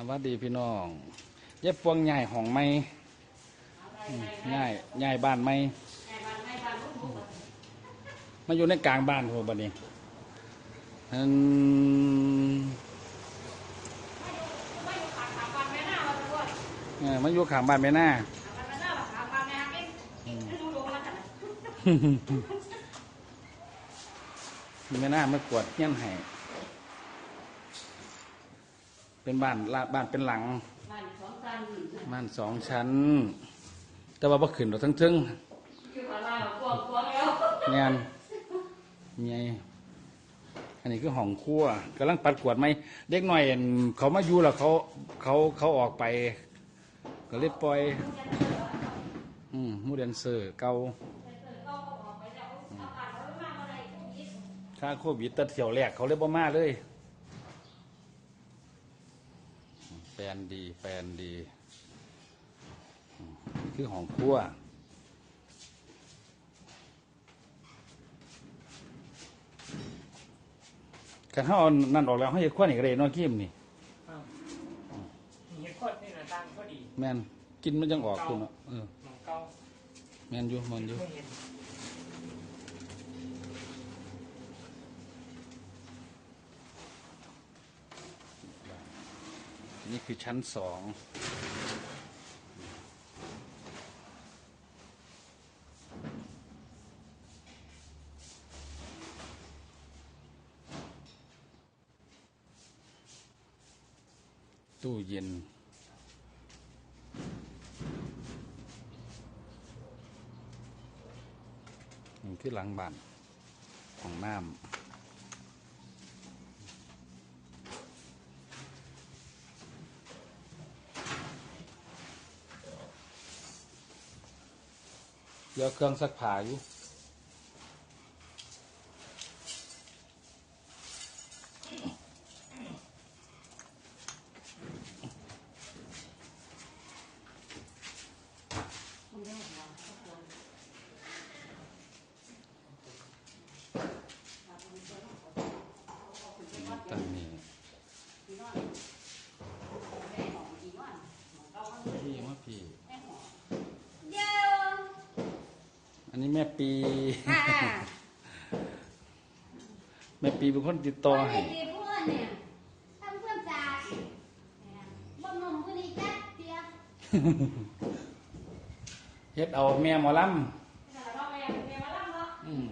สวัสดีพี่น้องเย็บปวงใหญ่ห้องไม้ใหญ่ใหญ่บ้านไม้มาอยู่ในกลางบ้านพวกบัดนี้อันเออมาอยู่ข้างบ้านแม่หน้าแม่หน้ามากวดเงี้ยนให้ เป็นบ้านละบ้านเป็นหลังบ้านสองชั้น แต่ว่าบ่ขึ้นเราทั้งทึ่งงานมีไงอันนี้คือห้องครัวกำลังปัดกวาดไหมเด็กหน่อยเห็นเขามาอยู่แล้วเขาเขาเขาออกไป ก็เลยปล่อย อืมหมูแดนเซอร์เก่าค่าโควิดแตัดเที่ยวแรกเขาเลยบ่มาเลย แฟน ดีแฟนดีอืมนี่คือห้องครัวกันเขาเอานั่นออกแล้วเขาจะคว้านี่ก็ได้เนอกขี้มนี่อ้าวมีโคตรนี่นะตั้งก็ดี แมนกินมันยังออกคุณเนาะเออหมองเก้าแมนอยู่แมนอยู่ ไม่เห็ นี่คือชั้นสองตู้เย็นนี่คือหลังบ้านของน้ำ เหลือเครื่องซักผ้าอยู่ตั้งนี้พี่มาพี่ เดี๋ยว อั นนี้แม่ปีค่ะแม่ปีเป็นคนติดต่อคนให้นี้ดีเพื่อนเนี่ยทำเพื่อนจ่าบ่นมผู้นี้จัดเดียวเฮ็ดเอาแม่หมอลแต่เราไม่อยากเมียมาล่ำเนาะำอืม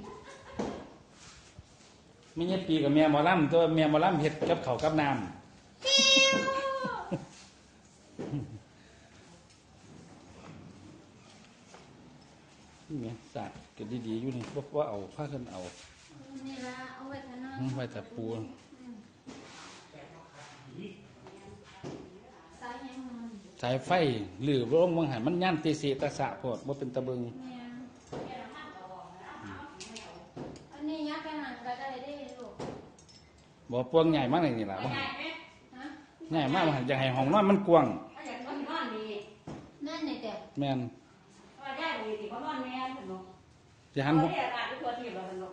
ไม่เฮ็ดปีกับแม่หมอลำตัวแม่หมอลำเฮ็ดกับเขาวกับน้ปิ้วำ นี่ไงสัตว์ก็ดีๆอยู่นี่บ่ว่าเอาผ้าขึ้นเอานี่ละเอาไว้ข้างนอกอืมไว้แต่ปูสายยังมันสายไฟหรือร่มมังหันมันย่านตีสีตะสะโพดบ่เป็นตะเบิงเนี่ยอันนี้ยักไปหันก็ได้ได้ลูกบ่ปวงใหญ่มากเลยนี่ล่ะบ่ฮะใหญ่มากบ่หันอยากให้ห้องนอนมันกว้างถ้าอยากนอนนอนดีนั่นนี่แต่แม่น ว่าได้ดีสิเพราะนอนแม่สนุก สิหัเขานหัวเรียกอาทุกตัวที่เราสนุก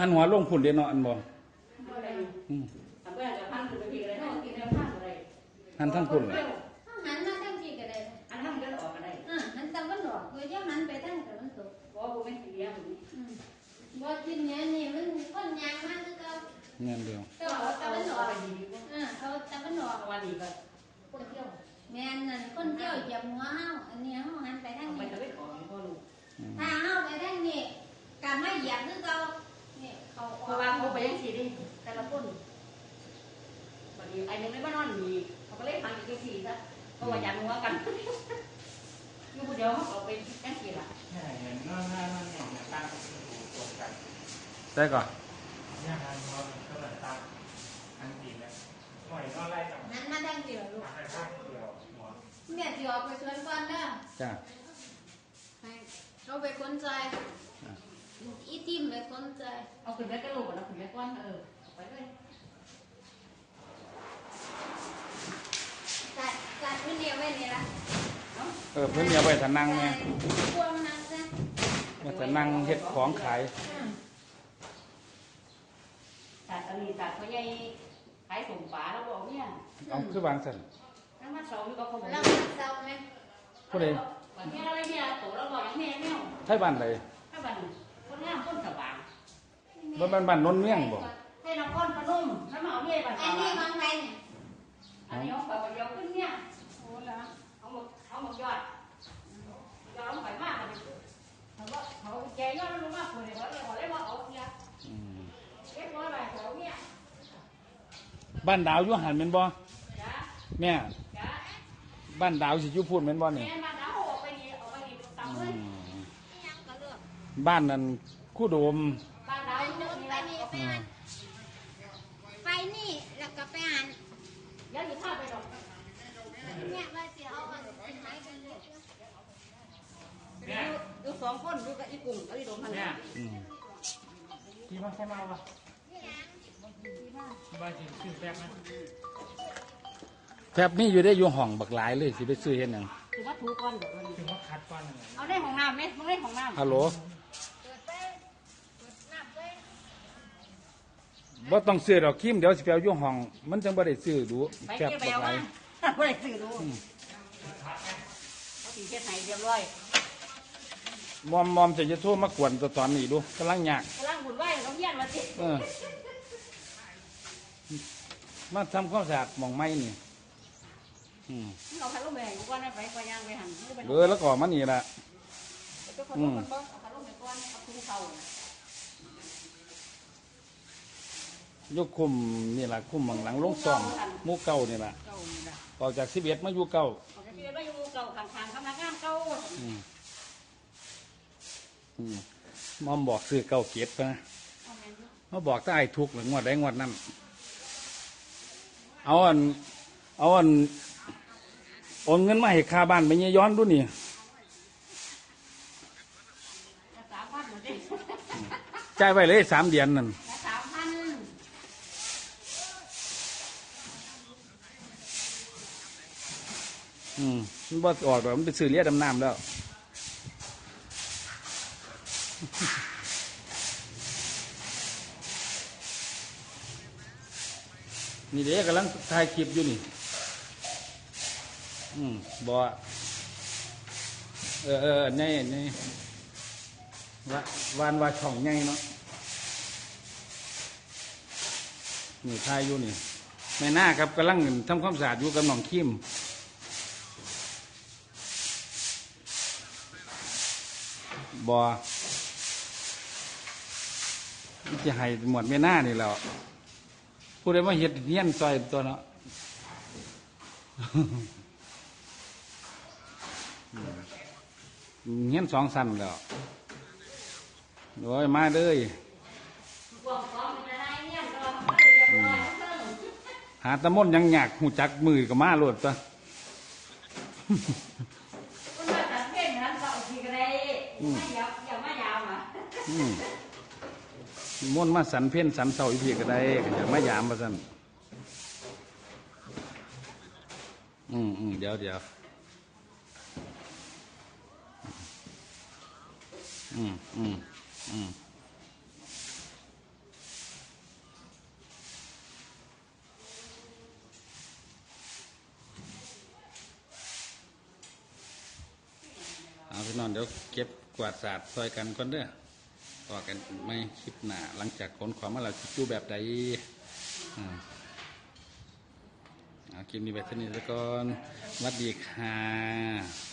หันหัวลงพุ่นเด้เนาะอันบ่บ่ได้อืมทำเพื่อนจะพันคือไปพี่เลยถ้ากินแล้วพันอะไรหันทั้งพุ่นเลยห้องหันมาทั้งที่ก็ได้อันทำกันออกกันได้อ่าหันตะวันออกคือเดี๋ยวหันไปทั้งตะวันตกเพราะว่าผมไม่กินเลี้ยงผมอืมบ่กินเนี้ยนี่มันคนยางมากคือเก่าแม่นเดียวก็เอาตะวันออกไปดีดีกว่าอ่าเขาตะวันออกวันนี้ก็คนเที่ยวแม่นนั่นคนเที่ยวเหยียบหัวเฮาอันนี้เฮาหันไปทางเอาไปนี้ตะเวนของพ่อลูกอืม ถ้าเฮาไปทางนี้ก็มาเหยียบคือเก่านี่เขาอเพอกราะว่าเขาไปยังสี่ดิแต่ละคนวันนี้ไอ้นึงไม่มานอนดีเขาก็เล่นพันอีกสี่ซะเพราะว่าอยากนัวกันอยู่คนเดียวเขาก็ไปยังสี่ละใช่เห็นนอนหน้ามันเนี่ยตั้งก็คือตกกันได้ก่อนย่างนั้นนอนก็เลยตั้งอันดีเลยหน่อยนอนไล่จังนั้นมาทางเดียวลูกให้ข้างเดียวหัวแม่สิออกไปสวนก่อนเด้อจ้าให้ เขาไปคนใจอีทิมไปคนใจเอาขึ้นไปกระโหลกแล้วขึ้นไปก้อนเออไปเลยจัดจัดมื้อเดียวไว้นี่ล่ะเออเพิ่นเอาไว้ถ้านั่งแม่พวงนั่งซะว่าถ้านั่งเฮ็ดของขายอืมตัดอันนี้ตัดเขาใหญ่ายส่งฝาแล้วบอกเนี่ยเอาคือวางสั่นแล้วมาสองอยู่กับคนเราเศร้าไหมผู้ใดวันนี้อะไรเนี่ยโตแล้วบอกอย่างแม่แมวไท ยบ้านใดถ้าบันคนงามคนสว่างบ่บ้านบ้านนนเมียงบ่ให้น้องก้อนพนุ่มแล้วมาเอาเนี่ยบันอันนี้ของใครเนี่ยอันนี้ของแบบเดียวขึ้นเนี่ยโอ้ละเอาหมดเอาหมดยอดยอดลงไปมากเลยเขาว่าเขาแกยอดลงมากเลยเขาเลยเขาเลยว่าเอาเนี่ยอืมเรียบร้อยไปเขาเนี่ยบ้านดาวอยู่หันแม่นบ่จ้าแม่จ้าบ้านดาวสิอยู่พูดแม่นบ่นี่แบ้านนั้นคู่โดมบ้านดาวอยู่เดินนี่ไปละนี่ไปอ่านไปนี่แล้วก็ไปอ่านเดี๋ยวอยู่ข้าไปดอกเนี่ยว่าสิเอาอันเป็นไม้กันเลยอยู่สองคนอยู่กับอีกุ้งกับอีโดมพันเนี่ยอืมกี่มาใช่มาปะบ้านจริงชื่อแป๊บนะแฟบนี่อยู่ได้อยู่ห้องบักหลายเลยสิไปซื้อเฮ็ดหยังถือว่าถูกก่อนเดี๋ยวมันถึงว่าคัดก้อนหนึ่งเอาได้ของน้ำไหมมึงได้ของน้ำฮัลโหล บ่ต้องซื้อดอกคิมเดี๋ยวสิไปเอาอยู่ห้อง มันจังบ่ได้ซื้อดูไปแฟบเก็บไปบักเอาหลามายไม่ได้ซื้อดูเขาตีเช็ดไหนเรียบร้อยมอมมอมจะจะโทรมากวนตัวตอนนี้ดูกำลังยากกำลังหุ่นไหวเขาเยี่ยนมาสิเออมาทำความสะอาดหมองไม้นี่อืมเราขันลงไปกูก่อนไปไปย่างไปหันเออแล้วก็มันนี่ละก็คนคนบ่ขันลงไปก่อนเอาทุ่งเข่า ยกคุมนี่ละคุมหมังหลังลงซ่อมหมู่เก่านี่ละเก่านี่ละออกจากสิบเอ็ดมาอยู่เก่าเอาไปที่ไม่อยู่เก่าข้างๆคำนักงานเก่าอืมอืมมอมบอกซื้อเก่าเก็บไปนะเอาแม่นอยู่มาบอกถ้าไอ้ทุกข์หรืองวดได้งวดนั่นเอาอัน เอาอันโอนเงินมาให้ค่าบ้านไปเนี่ยย้อนดูนี่สามพันหมดเลยจ่ายไว้เลยสามเดือนนั่นสามพัน อืมมัน บ่ออกดอกมันไปซื้อเลียดำน้ำแล้วนี่เด็กกำลังถ่ายคลิปอยู่นี่ อืมบอเออเออนี่นี่วาวานวาช่องใหญ่เนาะ นี่ถ่ายอยู่นี่ แม่หน้าครับกำลังทำความสะอาดอยู่กับน้องคิม บอมันจะให้หมดไม่น่านี่แหล้วผู้ใดมาเห็ดเฮี้ยนซอยตัวเนาะเฮี้ยนสองสันแล้วโอ้ยมาเลยกวางกวางเป็นอะไรเนี่ยก็ไม่ได้เรียบร้อยเพิ่งหาตะมนยังหยากหูจักมือกับมาโลดตัว คนมาตัดเส้นนั้นก็เอาทีกันเลย ไม่ยาวอย่าไม่ยาวอะอืมมนต์มาสันเพี้ยนสันเสาอีพีก็ได้ก็จะมายามมาสันอืมอืมเดี๋ยวเดี๋ยวอืมอืมอืมเอาพี่น้องเดี๋ยวเก็บ กวาดศาสตร์ซอยกันก่อนเด้อต่อกันไม่คลิปหนาหลังจากขนของมาเราจู่แบบใดอ่าเอาคลิปนี้ไปเท่านี้แล้วก่อนวัดดีค่ะ